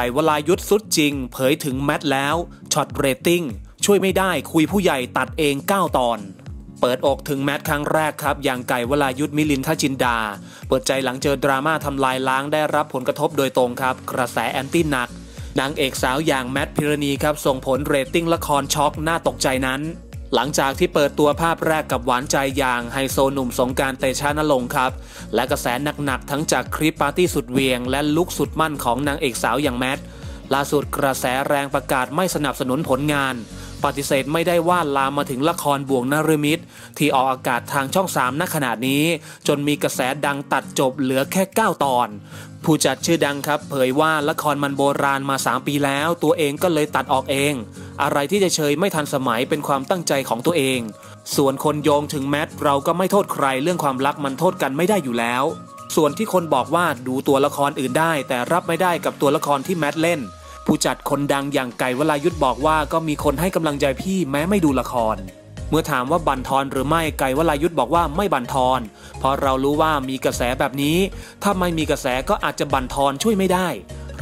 ไก่วลายุทธสุดจริง เผยถึงแมทแล้วช็อตเรตติ้งช่วยไม่ได้คุยผู้ใหญ่ตัดเอง 9 ตอน เปิดอกถึงแมทครั้งแรกครับ อย่างไก่วลายุทธมิลินทจินดา เปิดใจหลังเจอดราม่าทำลายล้างได้รับผลกระทบโดยตรงครับ กระแสแอนตี้หนักนางเอกสาวอย่างแมทพิรณีครับส่งผลเรตติ้งละครช็อกน่าตกใจนั้น หลังจากที่เปิดตัวภาพแรกกับหวานใจอย่างไฮโซหนุ่มสงการเตชะนรงค์ครับ และกระแสหนักๆ ทั้งจากคลิปปาร์ตี้สุดเวียง และลุคสุดมั่นของนางเอกสาวอย่างแมทล่าสุดกระแสแรงประกาศไม่สนับสนุนผลงาน ปฏิเสธไม่ได้ว่าลามมาถึงละครบ่วงนรมิตที่ออกอากาศทางช่อง3ณขณะนี้ จนมีกระแสดังตัดจบเหลือแค่ 9 ตอน ผู้จัดชื่อดังครับ เผยว่าละครมันโบราณมา 3 ปีแล้ว ตัวเองก็เลยตัดออกเอง อะไรที่จะเชยไม่ทันสมัยเป็นความตั้งใจของตัวเอง ส่วนคนโยงถึงแมทเราก็ไม่โทษใครเรื่องความรักมันโทษกันไม่ได้อยู่แล้ว ส่วนที่คนบอกว่าดูตัวละครอื่นได้ แต่รับไม่ได้กับตัวละครที่แมทเล่น ผู้จัดคนดังอย่างไก่วลายุทธบอกว่าก็มีคนให้กำลังใจพี่แม้ไม่ดูละคร เมื่อถามว่าบันทอนหรือไม่ไก่วลายุทธบอกว่าไม่บันทอนเพราะเรารู้ว่ามีกระแสแบบนี้ ถ้าไม่มีกระแสก็อาจจะบันทอนช่วยไม่ได้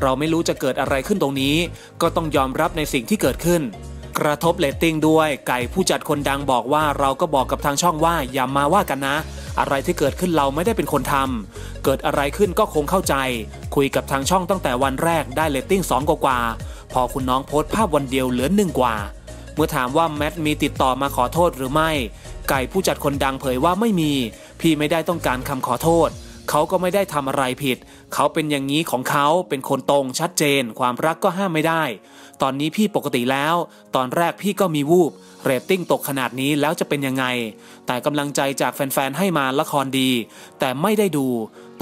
เราไม่รู้จะเกิดอะไรขึ้นตรงนี้ ก็ต้องยอมรับในสิ่งที่เกิดขึ้น กระทบเรตติ้งด้วยไก่ผู้จัดคนดังบอกว่าเราก็บอกกับทางช่องว่าอย่ามาว่ากันนะ อะไรที่เกิดขึ้นเราไม่ได้เป็นคนทำเกิดอะไรขึ้นก็คงเข้าใจ คุยกับทางช่องตั้งแต่วันแรกได้เรตติ้งสองกว่า พอคุณน้องโพสต์ภาพวันเดียวเหลือหนึ่งกว่า เมื่อถามว่าแมทมีติดต่อมาขอโทษหรือไม่ ไก่ผู้จัดคนดังเผยว่าไม่มี พี่ไม่ได้ต้องการคำขอโทษ เขาก็ไม่ได้ทำอะไรผิด เขาเป็นอย่างนี้ของเขาเป็นคนตรงชัดเจน ความรักก็ห้ามไม่ได้ ตอนนี้พี่ปกติแล้ว ตอนแรกพี่ก็มีวูบเรตติ้งตกขนาดนี้แล้วจะเป็นยังไง แต่กำลังใจจากแฟนๆให้มาละครดี แต่ไม่ได้ดู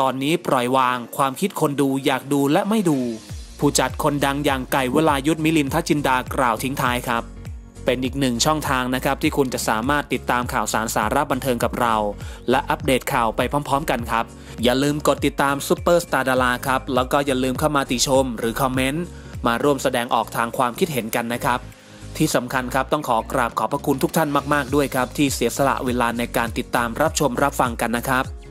ตอนนี้ปล่อยวาง ความคิดคนดูอยากดูและไม่ดู ผู้จัดคนดังอย่างไก่วลายุทธมิลินทจินดากล่าวทิ้งท้ายครับ เป็นอีกหนึ่งช่องทางนะครับที่คุณจะสามารถติดตามข่าวสารสาระบันเทิงกับเรา และอัปเดตข่าวไปพร้อม ๆ กันครับ อย่าลืมกดติดตามซูเปอร์สตาร์ดาราครับ แล้วก็อย่าลืมเข้ามาติชมหรือคอมเมนต์มาร่วมแสดงออกทางความคิดเห็นกันนะครับ ที่สำคัญครับต้องขอกราบขอบพระคุณทุกท่านมาก ๆ ด้วยครับ ที่เสียสละเวลาในการติดตามรับชมรับฟังกันนะครับ